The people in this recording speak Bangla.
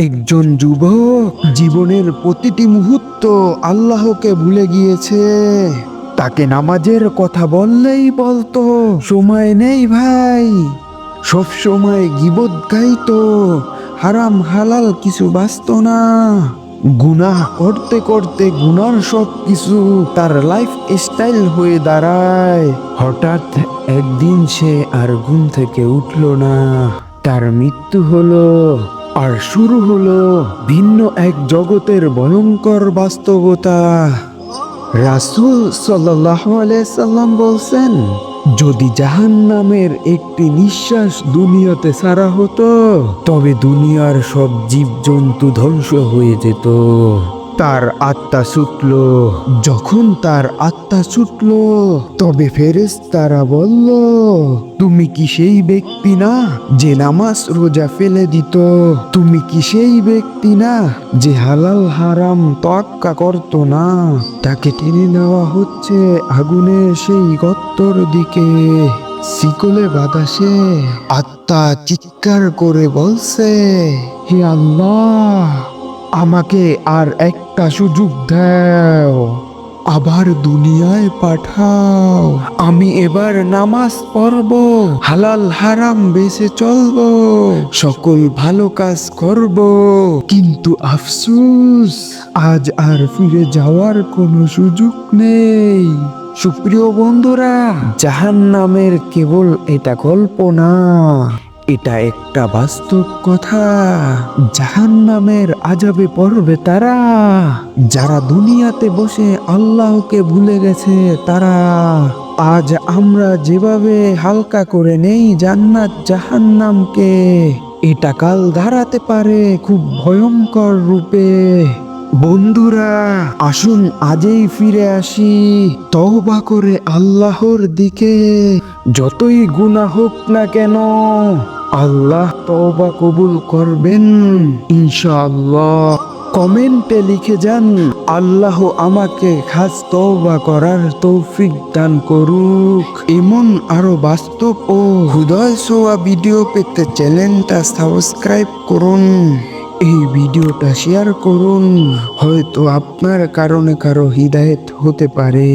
একজন যুবক জীবনের প্রতিটি মুহূর্ত আল্লাহকে ভুলে গিয়েছে। তাকে নামাজের কথা বললেই বলতো, সময় নেই ভাই। সব সময় গিবত গাইতো, হারাম হালাল কিছু বাঁচত না। গুনাহ করতে করতে গুনার সব কিছু তার লাইফ স্টাইল হয়ে দাঁড়ায়। হঠাৎ একদিন সে আর ঘুম থেকে উঠল না। তার মৃত্যু হলো। আর শুরু হলো ভিন্ন এক জগতের ভয়ঙ্কর বাস্তবতা। রাসুল সাল্লাম বলছেন, যদি জাহান নামের একটি নিঃশ্বাস দুনিয়াতে সারা হতো, তবে দুনিয়ার সব জীবজন্তু ধ্বংস হয়ে যেত। তার আত্মা ছুটল। যখন তার আত্মা ছুটল, তবে ফেরেস তারা বলল, তুমি কি সেই ব্যক্তি না যে নামাজ রোজা ফেলে দিত? তুমি কি সেই ব্যক্তি না যে হালাল হারাম তোয়াক্কা করত না? তাকে টেনে নেওয়া হচ্ছে আগুনের সেই গত্তর দিকে। শিকলে বাতাসে আত্মা চিৎকার করে বলছে, হে আল্লাহ আমাকে আর একটা সুযোগ দাও। আবার দুনিয়ায় পাঠাও। আমি এবার নামাজ পড়ব। হালাল হারাম বেঁচে চলব। সকল ভালো কাজ করব। কিন্তু আফসুস, আজ আর ফিরে যাওয়ার কোনো সুযোগ নেই। সুপ্রিয় বন্ধুরা জাহান নামের কেবল এটা গল্প না এটা একটা বাস্তব কথা। জাহান নামের আজাবে পড়বে তারা, যারা দুনিয়াতে বসে আল্লাহকে ভুলে গেছে, তারা আজ আমরা যেভাবে হালকা করে নেই জান্নাত জাহান্নামকে, এটা কাল দাঁড়াতে পারে খুব ভয়ঙ্কর রূপে। বন্ধুরা, আসুন আজই ফিরে আসি তওবা করে আল্লাহর দিকে। যতই গুনাহ হোক না কেন আল্লাহ তওবা কবুল করবেন। ইনশাআল্লাহ কমেন্টে লিখে যান, আল্লাহ আমাকে খাস তওবা করার তৌফিক দান করুক। এমন আরও বাস্তব ও হৃদয় ছোঁয়া ভিডিও পেতে চ্যানেলটা সাবস্ক্রাইব করুন। এই ভিডিওটা শেয়ার করুন, হয়তো আপনার কারণে কারও হৃদায়ত হতে পারে।